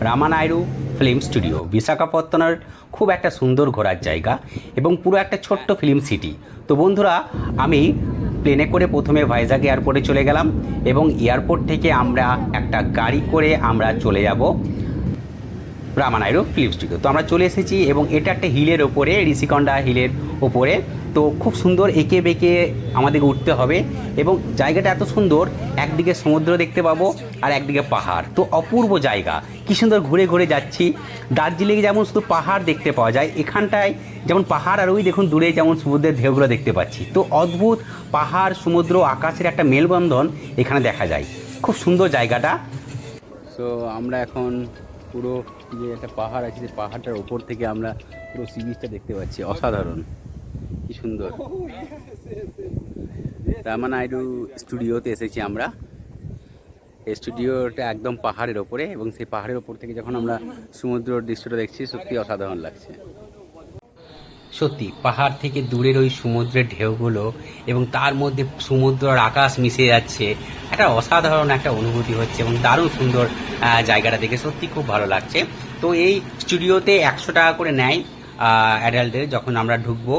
রামানায়রু film studio বিশাখাপত্তনের খুব একটা সুন্দর ঘোরার জায়গা এবং পুরো একটা ছোট্ট ফিল্ম সিটি। তো বন্ধুরা, আমি প্লেনে করে প্রথমে ভাইজাগ এয়ারপোর্টে চলে গেলাম এবং এয়ারপোর্ট থেকে আমরা একটা গাড়ি করে আমরা চলে যাব। রামানায়রু ফিল্ম স্টুডিও তো আমরা চলে এসেছি এবং এটা একটা হিলের ওপরে, ঋষিকন্ডা হিলের ওপরে। তো খুব সুন্দর এঁকে বেঁকে আমাদেরকে উঠতে হবে এবং জায়গাটা এত সুন্দর, একদিকে সমুদ্র দেখতে পাবো আর একদিকে পাহাড়। তো অপূর্ব জায়গা, কি সুন্দর ঘুরে ঘুরে যাচ্ছি। দার্জিলিংয়ে যেমন শুধু পাহাড় দেখতে পাওয়া যায়, এখানটায় যেমন পাহাড় আর ওই দেখুন দূরে যেমন সমুদ্রের ঢেউগুলো দেখতে পাচ্ছি। তো অদ্ভুত পাহাড়, সমুদ্র, আকাশের একটা মেলবন্ধন এখানে দেখা যায়। খুব সুন্দর জায়গাটা। সো আমরা এখন পুরো যে একটা পাহাড় আছে সেই পাহাড়টার ওপর থেকে আমরা পুরো সি বিচটা দেখতে পাচ্ছি। অসাধারণ। কি সুন্দর। রামানাইডু স্টুডিওতে এসেছি আমরা। স্টুডিওটা একদম পাহাড়ের ওপরে এবং সেই পাহাড়ের ওপর থেকে যখন আমরা সমুদ্রের দৃশ্যটা দেখছি, সত্যি অসাধারণ লাগছে। সত্যি, পাহাড় থেকে দূরের ওই সমুদ্রের ঢেউগুলো এবং তার মধ্যে সমুদ্র আর আকাশ মিশে যাচ্ছে একটা অসাধারণ একটা অনুভূতি হচ্ছে এবং দারুণ সুন্দর জায়গাটা দেখে সত্যি খুব ভালো লাগছে। তো এই স্টুডিওতে একশো টাকা করে নেয় অ্যাডাল্টদের যখন আমরা ঢুকবো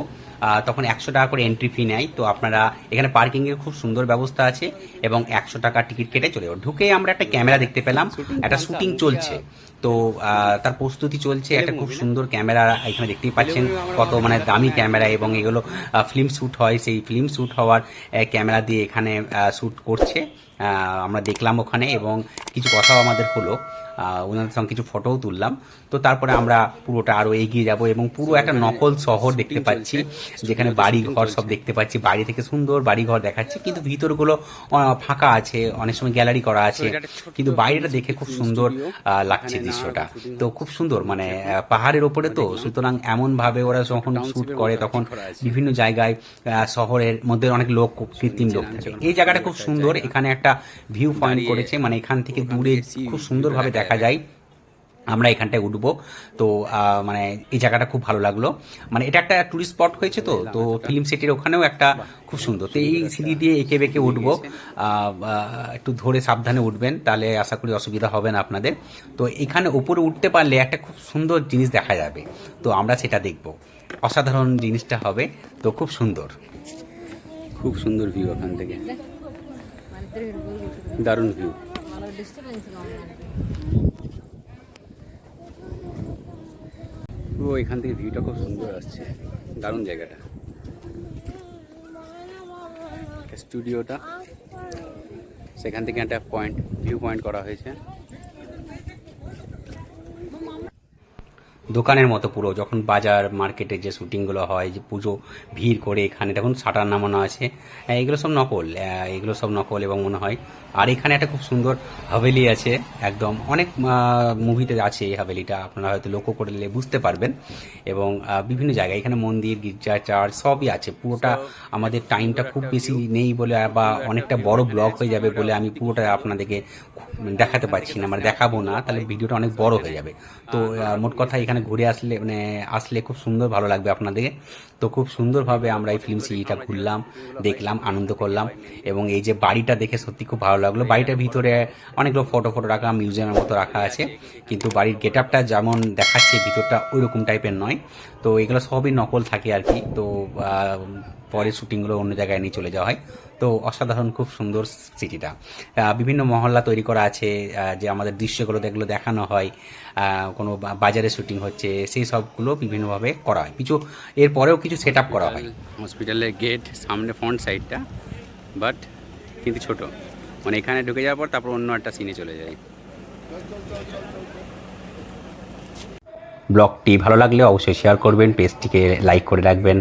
তখন একশো টাকা করে এন্ট্রি ফি নেয়। তো আপনারা এখানে পার্কিংয়ের খুব সুন্দর ব্যবস্থা আছে এবং একশো টাকা টিকিট কেটে চলে যাব। ঢুকে আমরা একটা ক্যামেরা দেখতে পেলাম একটা শুটিং চলছে। তো তার প্রস্তুতি চলছে একটা খুব সুন্দর ক্যামেরা এখানে দেখতেই পাচ্ছেন কত মানে দামি ক্যামেরা এবং এগুলো ফিল্ম শ্যুট হয়। সেই ফিল্ম শ্যুট হওয়ার ক্যামেরা দিয়ে এখানে শ্যুট করছে। আমরা দেখলাম ওখানে এবং কিছু কথাও আমাদের হলো। ওনাদের সঙ্গে কিছু ফটোও তুললাম। তো তারপরে আমরা পুরোটা আরও এগিয়ে যাব এবং পুরো একটা নকল শহর দেখতে পাচ্ছি, যেখানে বাড়ি ঘর সব দেখতে পাচ্ছি। বাইরে থেকে সুন্দর বাড়ি ঘর দেখাচ্ছে, কিন্তু ভিতরগুলো ফাঁকা আছে, অনেক সময় গ্যালারি করা আছে, কিন্তু বাইরেটা দেখে খুব সুন্দর লাগছে দৃশ্যটা। তো খুব সুন্দর মানে পাহাড়ের ওপরে তো, সুতরাং এমনভাবে ওরা যখন শুট করে, তখন বিভিন্ন জায়গায় শহরের মধ্যে অনেক লোক, কৃত্রিম লোক থাকে। এই জায়গাটা খুব সুন্দর, এখানে একটা ভিউ পয়েন্ট করেছে। মানে এখান থেকে দূরে খুব সুন্দরভাবে দেখা যায়। আমরা এখানটায় উঠবো। তো মানে এই জায়গাটা খুব ভালো লাগল। মানে এটা একটা টুরিস্ট স্পট হয়েছে তো। তো ফিল্ম সিটির ওখানেও একটা খুব সুন্দর। তো এই সিঁড়ি দিয়ে এঁকে বেঁকে উঠবো। একটু ধরে সাবধানে উঠবেন। তাহলে আশা করি অসুবিধা হবে না আপনাদের। তো এখানে উপরে উঠতে পারলে একটা খুব সুন্দর জিনিস দেখা যাবে। তো আমরা সেটা দেখব। অসাধারণ জিনিসটা হবে। তো খুব সুন্দর। খুব সুন্দর ভিউ ওখান থেকে। দারুণ ভিউ ও, এখান থেকে ভিউটা খুব সুন্দর আসছে। দারুণ জায়গাটা। স্টুডিওটা সেখান থেকে একটা পয়েন্ট ভিউ পয়েন্ট করা হয়েছে। দোকানের মতো পুরো যখন বাজার মার্কেটে যে শুটিংগুলো হয় যে পুজো ভিড় করে এখানে দেখুন শাটার নামানো আছে হ্যাঁ, এগুলো সব নকল এগুলো সব নকল এবং মনে হয় আর এখানে একটা খুব সুন্দর হাভেলি আছে একদম অনেক মুভিতে আছে এই হাভেলিটা আপনারা হয়তো লক্ষ্য করলে বুঝতে পারবেন এবং বিভিন্ন জায়গায় এখানে মন্দির গির্জা চার্চ সবই আছে পুরোটা আমাদের টাইমটা খুব বেশি নেই বলে বা অনেকটা বড় ব্লক হয়ে যাবে বলে আমি পুরোটা আপনাদেরকে দেখাতে পারছি না মানে দেখাবো না তাহলে ভিডিওটা অনেক বড় হয়ে যাবে। তো মোট কথা এখানে ঘুরে আসলে মানে আসলে খুব সুন্দর ভালো লাগবে আপনাদেরকে তো খুব সুন্দরভাবে আমরা এই ফিল্ম সিটিটা ঘুরলাম, দেখলাম, আনন্দ করলাম এবং এই যে বাড়িটা দেখে সত্যি খুব ভালো লাগল। বাড়িটার ভিতরে অনেকগুলো ফটো ফটো রাখা মিউজিয়ামের মতো রাখা আছে। কিন্তু বাড়ির গেট আপটা যেমন দেখাচ্ছে, ভিতরটা ওইরকম টাইপের নয়। তো এগুলো সবই নকল থাকে আর কি। তো পরে শুটিংগুলো অন্য জায়গায় নিয়ে চলে যাওয়া হয়। তো অসাধারণ খুব সুন্দর সিটিটা বিভিন্ন মহল্লা তৈরি করা আছে যে আমাদের দৃশ্যগুলো যেগুলো দেখানো হয় কোনো বাজারে শুটিং হচ্ছে সেই সবগুলো বিভিন্নভাবে করা হয়। কিছু এরপরেও কিছু সেট আপ করা হয়। হসপিটালের গেট সামনে ফ্রন্ট সাইডটা বাট কিন্তু ছোট। মানে এখানে ঢুকে যাওয়ার পর তারপর অন্য একটা সিনে চলে যায়। ব্লগটি ভালো লাগলে অবশ্যই শেয়ার করবেন পেজটিকে লাইক করে রাখবেন।